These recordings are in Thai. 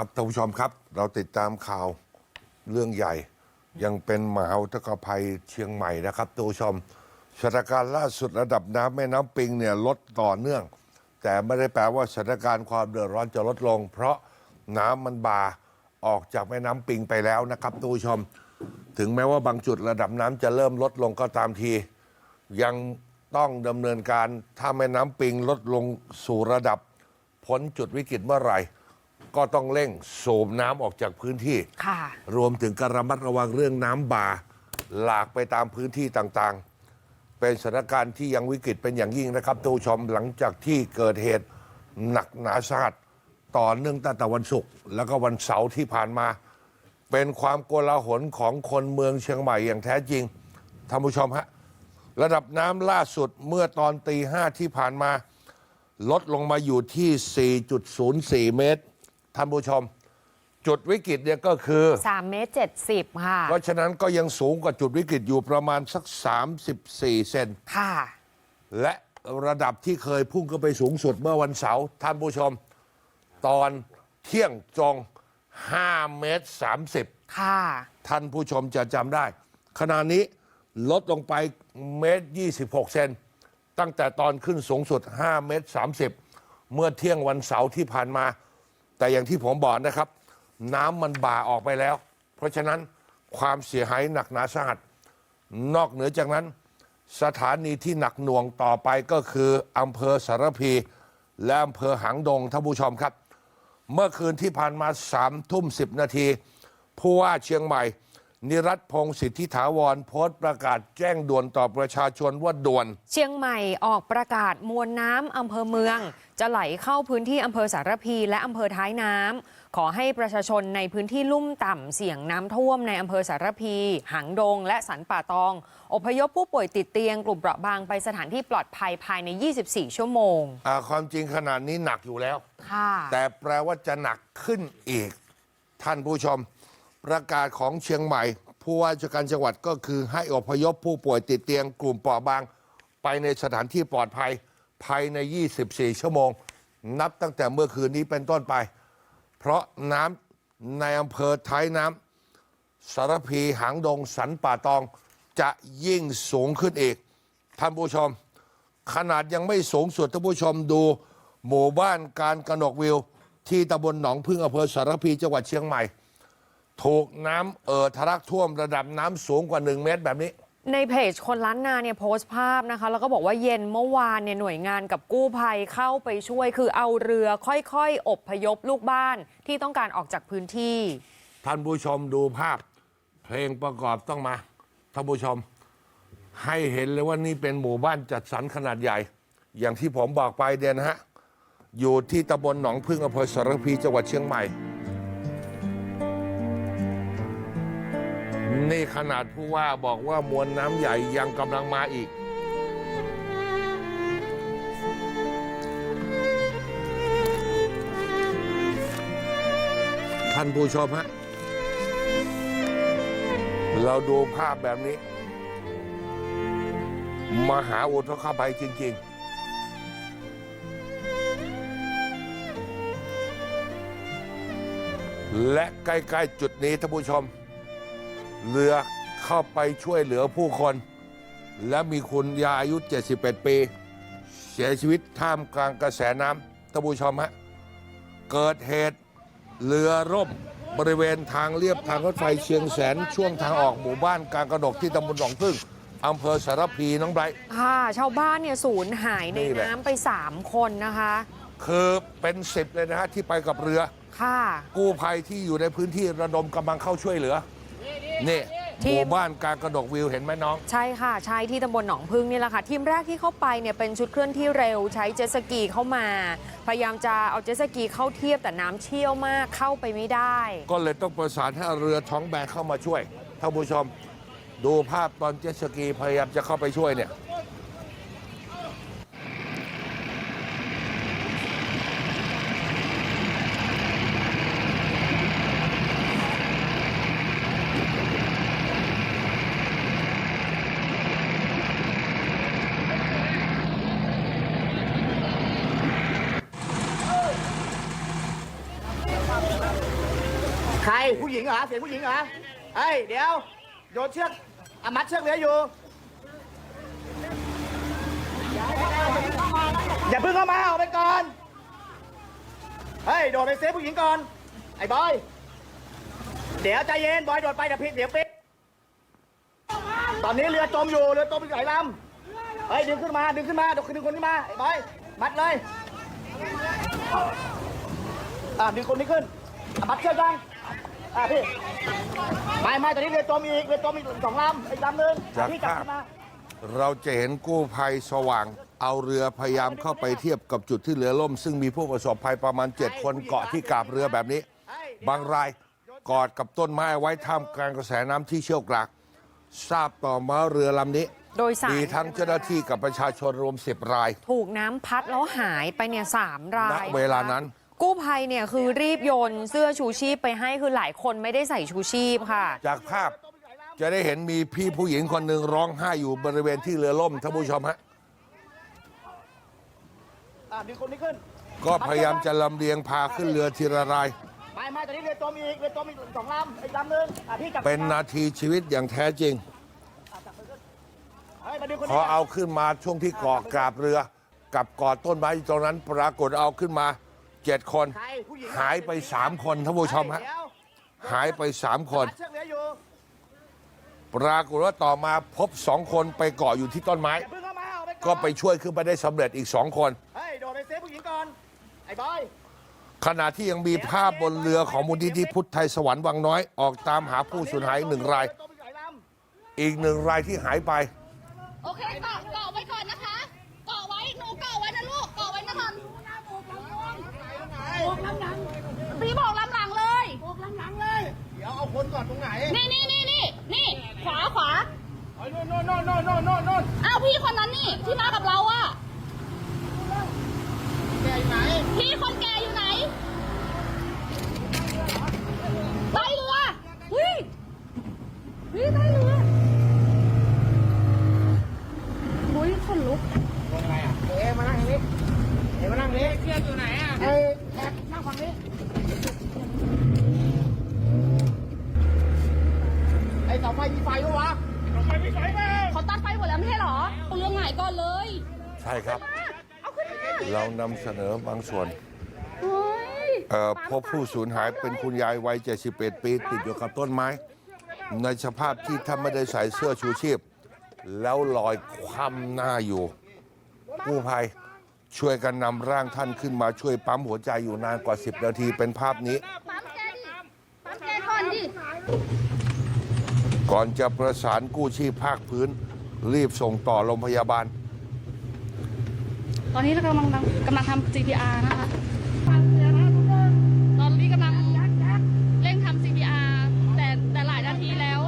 ครับท่านผู้ชมครับ เราติดตามข่าวเรื่องใหญ่ ยังเป็นมหาอุทกภัยเชียงใหม่นะครับท่านผู้ชมสถานการณ์ล่าสุดระดับน้ำแม่น้ำปิงเนี่ยลดต่อเนื่อง แต่ไม่ได้แปลว่าสถานการณ์ความเดือดร้อนจะลดลง เพราะน้ำมันบาออกจากแม่น้ำปิงไปแล้วนะครับท่านผู้ชม ถึงแม้ว่าบางจุดระดับน้ำจะเริ่มลดลงก็ตามที ยังต้องดำเนินการถ้าแม่น้ำปิงลดลงสู่ระดับพ้นจุดวิกฤตเมื่อไหร่ ก็ต้องเร่งสูบน้ำออกจากพื้นที่ ค่ะ รวมถึงการระมัดระวังเรื่องน้ำบ่า หลากไปตามพื้นที่ต่างๆ เป็นสถานการณ์ที่ยังวิกฤตเป็นอย่างยิ่งนะครับทุกผู้ชมหลังจากที่เกิดเหตุหนักหนาสาหัสต่อเนื่องตั้งแต่วันศุกร์แล้วก็วันเสาร์ที่ผ่านมา เป็นความโกลาหลของคนเมืองเชียงใหม่อย่างแท้จริงท่านผู้ชมฮะระดับน้ำล่าสุดเมื่อตอนตีห้าที่ผ่านมา ลดลงมาอยู่ที่ 4.04 เมตร ท่านผู้ชม จุดวิกฤตเนี่ยก็คือ 3เมตร70 ค่ะ เพราะฉะนั้นก็ยังสูงกว่าจุดวิกฤตอยู่ประมาณสัก 34 เซนค่ะ และระดับที่เคยพุ่งขึ้นไปสูงสุดเมื่อวันเสาร์ท่านผู้ชม ตอนเที่ยงจง5เมตร30 ค่ะ ท่านผู้ชมจะจำได้ ขณะนี้ลดลงไปเมตร 26 เซนตั้งแต่ตอนขึ้นสูงสุด 5 เมตร 30 เมื่อเที่ยงวันเสาร์ที่ผ่านมา แต่อย่างที่ผมบอกนะครับ น้ำมันบ่าออกไปแล้ว เพราะฉะนั้นความเสียหายหนักหนาสาหัส นอกเหนือจากนั้น สถานีที่หนักหน่วงต่อไปก็คืออำเภอสารพีและอำเภอหางดงท่านผู้ชมครับ เมื่อคืนที่ผ่านมาสามทุ่มสิบนาทีผู้ว่าเชียงใหม่ นิรัตพงศ์สิทธิถาวรโพสต์ประกาศแจ้งด่วนต่อประชาชนว่าด่วน เชียงใหม่ออกประกาศมวลน้ำอำเภอเมือง จะไหลเข้าพื้นที่อำเภอสารพีและอำเภอท้ายน้ำขอให้ประชาชนในพื้นที่ลุ่มต่ำเสี่ยงน้ำท่วมในอำเภอสารพี หางดง และสันป่าตอง อพยพผู้ป่วยติดเตียงกลุ่มเปราะบางไปสถานที่ปลอดภัยภายใน 24 ชั่วโมงอ่าความจริงขนาดนี้หนักอยู่แล้ว ค่ะ แต่แปลว่าจะหนักขึ้นอีก ท่านผู้ชม ประกาศของเชียงใหม่ ผู้ว่าราชการจังหวัดก็คือให้อพยพผู้ป่วยติดเตียงกลุ่มเปราะบาง ไปในสถานที่ปลอดภัยภายใน 24 ชั่วโมง นับตั้งแต่เมื่อคืนนี้เป็นต้นไป เพราะน้ำในอำเภอท้ายน้ำสารพีหางดงสันป่าตองจะยิ่งสูงขึ้นอีกท่านผู้ชม ขนาดยังไม่สูงสุดท่านผู้ชมดูหมู่บ้านการกระหนกวิว ที่ตำบลหนองพึ่งอำเภอสารพีจังหวัดเชียงใหม่ ถูกน้ำเอ่อทะลักท่วมระดับน้ำสูงกว่า 1 เมตรแบบนี้ ในเพจคนล้านนาเนี่ยโพสต์ภาพนะคะ แล้วก็บอกว่าเย็นเมื่อวานเนี่ยหน่วยงานกับกู้ภัยเข้าไปช่วย คือเอาเรือค่อยๆ อบพยพลูกบ้านที่ต้องการออกจากพื้นที่ ท่านผู้ชมดูภาพ เพลงประกอบต้องมา ท่านผู้ชม ให้เห็นเลยว่านี่เป็นหมู่บ้านจัดสรรขนาดใหญ่ อย่างที่ผมบอกไปเดียนะฮะ อยู่ที่ตำบลหนองพึ่งอำเภอสารพีจังหวัดเชียงใหม่ นี่ขนาดผู้ว่าบอกว่ามวลน้ำใหญ่ยังกำลังมาอีก ท่านผู้ชมฮะ เราดูภาพแบบนี้ มหาอุทกภัยจริง ๆและใกล้ ๆ จุดนี้ท่านผู้ชม เรือเข้าไปช่วยเหลือผู้คน และมีคุณยายอายุ 71 ปี เสียชีวิตท่ามกลางกระแสน้ำท่านผู้ชมฮะเกิดเหตุเรือร่มบริเวณทางเลียบทางรถไฟเชียงแสนช่วงทางออกหมู่บ้านกลางกระดกที่ตำบลหนองพึ่งอำเภอสารพีน้องไบรท์ ค่ะ ชาวบ้านเนี่ยสูญหายในนี่แหละ น้ำไป 3 คนนะคะ คือเป็นสิบเลยนะฮะที่ไปกับเรือ ค่ะ กู้ภัยที่อยู่ในพื้นที่ระดมกำลังเข้าช่วยเหลือ นี่หทีมมู่บ้านกลางกระดกวิวเห็นไหมน้อง ใช่ค่ะ ใช่ที่ตำบลหนองพึ่งนี่แหละค่ะ ทีมแรกที่เข้าไปเนี่ยเป็นชุดเคลื่อนที่เร็ว ใช้เจ็ตสกีเข้ามา พยายามจะเอาเจ็ตสกีเข้าเทียบแต่น้ำเชี่ยวมากเข้าไปไม่ได้ ก็เลยต้องประสานให้เรือท้องแบนเข้ามาช่วยท่านผู้ชม ดูภาพตอนเจ็ตสกีพยายามจะเข้าไปช่วยเนี่ย ใครผู้หญิงเหรอเสียงผู้หญิงเหรอเฮ้ยเดี๋ยวโยนเชือกอะมัดเชือกเหลืออยู่อย่าเพิ่งเข้ามาออกไปก่อนเฮ้ยโดดไปเซฟผู้หญิงก่อนไอ้บอยเดี๋ยวใจเย็นบอยโดดไปเดี๋ยวพิษเดี๋ยวปิดตอนนี้เรือจมอยู่เรือจมอยู่หลายลำเฮ้ยดึงขึ้นมาดึงขึ้นมาดึงดึงคนขึ้นมาไอ้บอยมัดเลยอะดึงคนนี้ขึ้นมัดเชือกยัง อะพี่ไม่ไม่ตอนนี้เรือจมอีกเรือจมอีกสองลำอีกลำหนึ่งจากพี่จับภาพ ขึ้นมาเราจะเห็นกู้ภัยสว่าง เอาเรือพยายามเข้าไปเทียบกับจุดที่เรือล่ม ซึ่งมีผู้ประสบภัยประมาณ 7 คนเกาะที่กาบเรือแบบนี้ บางรายกอดกับต้นไม้ไว้ท่ามกลางกระแสน้ำที่เชี่ยวกราก ทราบต่อมาเรือลำนี้ โดยสาร มีทั้งเจ้าหน้าที่กับประชาชนรวม 10 รายถูกน้ำพัดแล้วหายไปเนี่ยสามรายณเวลานั้น กู้ภัยเนี่ยคือรีบโยนเสื้อชูชีพไปให้คือหลายคนไม่ได้ใส่ชูชีพค่ะ จากภาพจะได้เห็นมีพี่ผู้หญิงคนหนึ่งร้องไห้อยู่บริเวณที่เรือล่มท่านผู้ชมฮะอะดึงคนนี้ขึ้นก็พยายามจะลำเลียงพาขึ้นเรือทีละราย ไม่ไม่ตอนนี้เรือจมอีกเรือจมอีกสองลำอีกลำหนึ่งอะพี่จับเป็นขึ้มนาทีชีวิตอย่างแท้จริง เฮ้ยมาดึงคนพนี้อก่นเอาขึ้นมาช่วงที่เกาะกราบเรือ กับเกาะต้นไม้อยู่ตรงนั้นปรากฏเอาขึ้นมา เจ็ดคน ใครผู้หญิงหายไปสามคนท่านผู้ชมฮะ เดี๋ยวหายไปสามคนมัดเชือกเหลืออยู่ปรากฏว่าต่อมาพบสองคนไปเกาะอยู่ที่ต้นไม้ อย่าเพิ่งเข้ามาออกไปอนก็ไปช่วยขึ้นมาได้สำเร็จอีกสองคน เฮ้ยโดดไปเซฟผู้หญิงก่อนไอ้บอยขณะที่ยังมีภาพบนเรือของมูลนิธิพุทธไทยสวรรค์วังน้อยออกตามหาผู้สูญหายหนึ่งรายเรือจมอีกหลายลำอีกหนึ่งรายที่หายไป โอเคเกาะเกาะไว้ก่อนนะคะ เกาะไว้ หนูเกาะไว้นะลูก เกาะไว้นะคะพี่บอกลำหลังเลย เดี๋ยวเอาคนก่อนตรงไหน นี่นี่นี่นี่นี่ ขวาขวา โน่นโน่นโน่นโน่นโน่นโน่นโน่น อ้าวพี่คนนั้นนี่ ที่มากับเราอะ แกอยู่ไหน พี่คนแก่อยู่ไหนใต้เรือเฮ้ยเฮ้ยใต้เรืออุ้ยขนลุก ลงไงอะเอ๊มานั่งตรงนี้เอ๊มานั่งนี้เชือกอยู่ไหนอะเอ้แอบนั่งฝั่งนี้ ไอ้เสาไฟมีไฟด้วยวะเสาไฟมีไฟเปล่า เขาตัดไฟหมดแล้วไม่ใช่เหรอเอาเรือหงายก่อนเลย ใช่ ครับเอาขึ้นมาเรานำเสนอบางส่วนเฮ้ยเอ่อพบผู้สูญหายเป็นคุณยายวัย 71 ปีติดอยู่กับต้นไม้ ในสภาพที่ท่านไม่ได้ใส่เสื้อชูชีพ แล้วลอยคว่ำหน้าอยู่กู้ภัยช่วยกันนำร่างท่านขึ้นมาช่วยปั๊มหัวใจอยู่นานกว่า 10 นาทีเป็นภาพนี้ ปั๊มแกดิปั๊มแกก่อนดิก่อนจะประสานกู้ชีพภาคพื้น รีบส่งต่อโรงพยาบาล ตอนนี้เรากำลังกำลังทำ CPR นะคะ ตอนนี้กำลังเร่งทำ CPR แต่แต่หลายนาทีแล้ว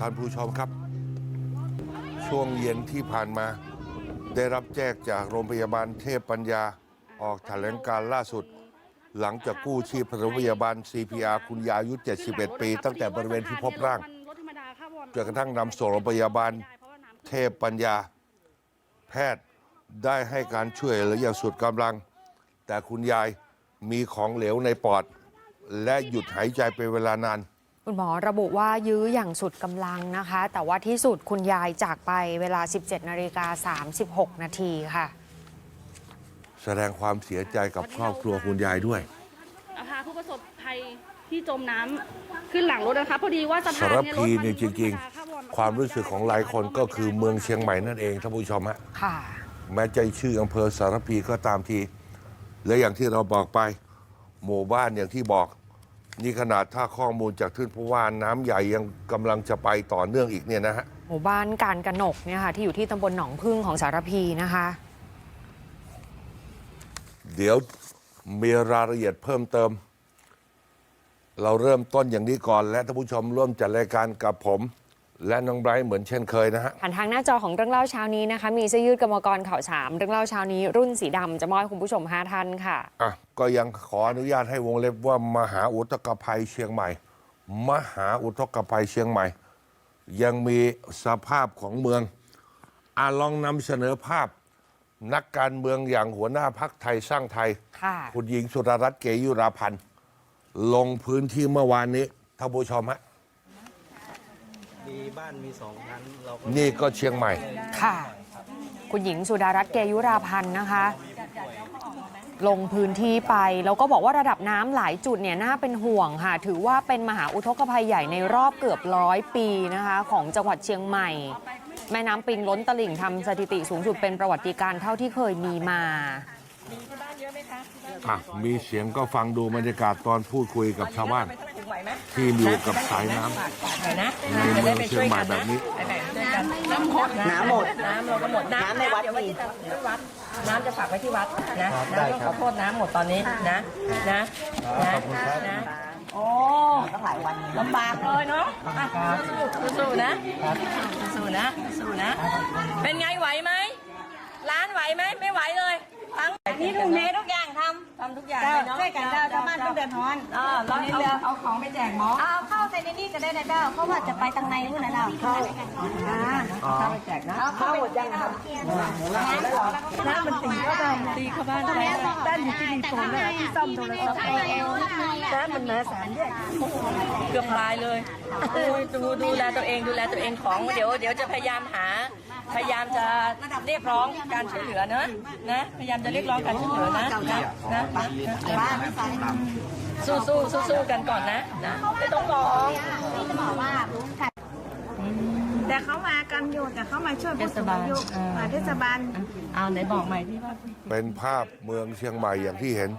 ท่านผู้ชมครับ ช่วงเย็นที่ผ่านมา ได้รับแจ้งจากโรงพยาบาลเทพปัญญาออกแถลงการล่าสุด หลังจากกู้ชีพโรงพยาบาล CPR คุณยายอายุ 71 ปี ตั้งแต่บริเวณที่พบร่างจนกระทั่งนำส่งโรงพยาบาลเทพปัญญา แพทย์ได้ให้การช่วยเหลืออย่างสุดกำลัง แต่คุณยายมีของเหลวในปอด และหยุดหายใจเป็นเวลานาน คุณหมอระบุว่ายื้ออย่างสุดกำลังนะคะ แต่ว่าที่สุดคุณยายจากไปเวลา 17นาฬิกา36 นาทีค่ะ แสดงความเสียใจกับครอบครัวคุณยายด้วย เอาพาผู้ประสบภัยที่จมน้ำขึ้นหลังรถนะคะ พอดีว่าสะสาพานรเนี่ยรพีถมันเนี่ยจริง ๆ ความรู้สึกของหลายคนก็คือเมืองเชียงใหม่นั่นเองท่านผู้ชมฮะ ค่ะ แม้ใจชื่ออำเภอสารพีก็ตามที และอย่างที่เราบอกไป หมู่บ้านอย่างที่บอก นี่ขนาดถ้าข้อมูลจากท่านผู้ว่าน้ำใหญ่ยังกำลังจะไปต่อเนื่องอีกเนี่ยนะฮะ หมู่บ้านการกระหนกเนี่ยค่ะที่อยู่ที่ตำบลหนองพึ่งของสารพีนะคะ เดี๋ยวมีรายละเอียดเพิ่มเติม เราเริ่มต้นอย่างนี้ก่อน และท่านผู้ชมร่วมจัดรายการกับผม และน้องไบรท์เหมือนเช่นเคยนะฮะ ผ่านทางหน้าจอของเรื่องเล่าเช้านี้นะคะ มีเสื้อยืดกรรมกรข่าวสามเรื่องเล่าเช้านี้ รุ่นสีดำจะมอบให้คุณผู้ชม5ท่านค่ะ อะ ก็ยังขออนุญาตให้วงเล็บว่ามหาอุทกภัยเชียงใหม่ มหาอุทกภัยเชียงใหม่ ยังมีสภาพของเมืองอาลองนำเสนอภาพ นักการเมืองอย่างหัวหน้าพักไทยสร้างไทย ค่ะ คุณหญิงสุดารัตน์เกยุราพันธ์ ลงพื้นที่เมื่อวานนี้ท่านผู้ชมฮะมีบ้านมีสองชั้นเราก็นี่ก็เชียงใหม่ ค่ะ คุณหญิงสุดารัตน์เกยุราพันธ์นะคะ ลงพื้นที่ไปแล้วก็บอกว่าระดับน้ำหลายจุดเนี่ยน่าเป็นห่วงค่ะ ถือว่าเป็นมหาอุทกภัยใหญ่ในรอบเกือบร้อยปีนะคะ ของจังหวัดเชียงใหม่ แม่น้ำปิงล้นตลิ่งทำสถิติสูงสุดเป็นประวัติการณ์เท่าที่เคยมีมาอะมีเสียงก็ฟังดูบรรยากาศตอนพูดคุยกับชาวบ้าน ที่อยู่กับสายน้ำในเมืองเชียงใหม่แบบนี้ น้ำหมดน้ำเราก็หมดน้ำในวัดมีวัดน้ำจะฝากไว้ที่วัดนะน้ำต้องขอโทษน้ำหมดตอนนี้นะนะนะนะ โอ้ต้องหลายวันลำบากเลยเนาะอะสู้ๆนะสู้ๆนะสู้นะ เป็นไงไหวไหมร้านไหวไหมไม่ไหวเลย ทั้งนี่ทุกเนทุกอย่างทำทำทุกอย่างเลยเนาะช่วยกันเจ้าชาวบ้านต้องเดือดร้อนอ่าเราเอาเอาของไปแจกหมอเอาเข้าใส่ในนี่ก็ได้นะเจ้าเพราะว่าจะไปทางในนู่นนะเจ้าเข้าเข้าไปแจกนะเข้าหมดยังครับน้ำมันตีเข้าไปตีเข้าบ้านไปด้านอยู่ที่รีโฟนเลยที่ซ่อมโทรศัพท์น้ำมันมาสามแยกเกือบลายเลยโอ้ยดูดูแลตัวเองดูแลตัวเองของเดี๋ยวเดี๋ยวจะพยายามหา พยายามจะเรียกร้องการช่วยเหลือนะนะพยายามจะเรียกร้องการช่วยเหลือนะนะนะสู้สู้สู้สู้กันก่อนนะนะไม่ต้องร้องแต่เขามากันอยู่แต่เขามาช่วยผู้สูงอายุมาเทศบาลเอาไหนบอกใหม่ที่ว่าเป็นภาพเมืองเชียงใหม่อย่างที่เห็น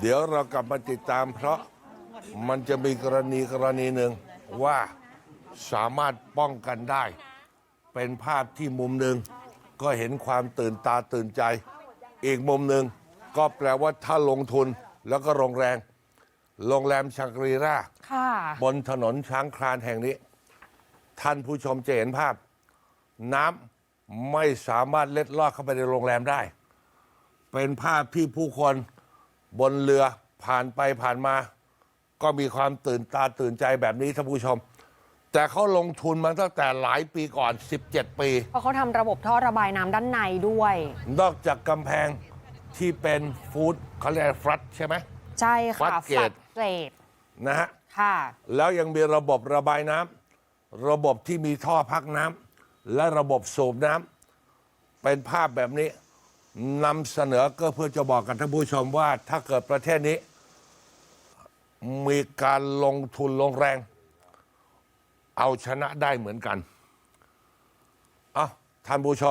เดี๋ยวเรากลับมาติดตามเพราะมันจะมีกรณีกรณีหนึ่งว่าสามารถป้องกันได้ เป็นภาพที่มุมหนึ่งก็เห็นความตื่นตาตื่นใจ อีกมุมหนึ่งก็แปลว่าถ้าลงทุนแล้วก็โรงแรมโรงแรมชังกรีราค่ะบนถนนช้างคลานแห่งนี้ ท่านผู้ชมจะเห็นภาพ น้ำไม่สามารถเล็ดลอดเข้าไปในโรงแรมได้ เป็นภาพที่ผู้คนบนเรือผ่านไปผ่านมา ก็มีความตื่นตาตื่นใจแบบนี้ท่านผู้ชม แต่เขาลงทุนมาตั้งแต่หลายปีก่อน 17 ปี เพราะเขาทำระบบท่อระบายน้ำด้านในด้วย นอกจากกำแพงที่เป็นฟู้ดเขาเรียกฟลัดใช่ไหม ใช่วัค่ะดเกตฝัเกรดนะฮะ ค่ะ แล้วยังมีระบบระบายน้ำระบบที่มีท่อพักน้ำและระบบสูบน้ำเป็นภาพแบบนี้นำเสนอก็เพื่อจะบอกกับท่านผู้ชมว่าถ้าเกิดประเทศนี้ มีการลงทุนลงแรง เอาชนะได้เหมือนกันเอาท่านผู้ชม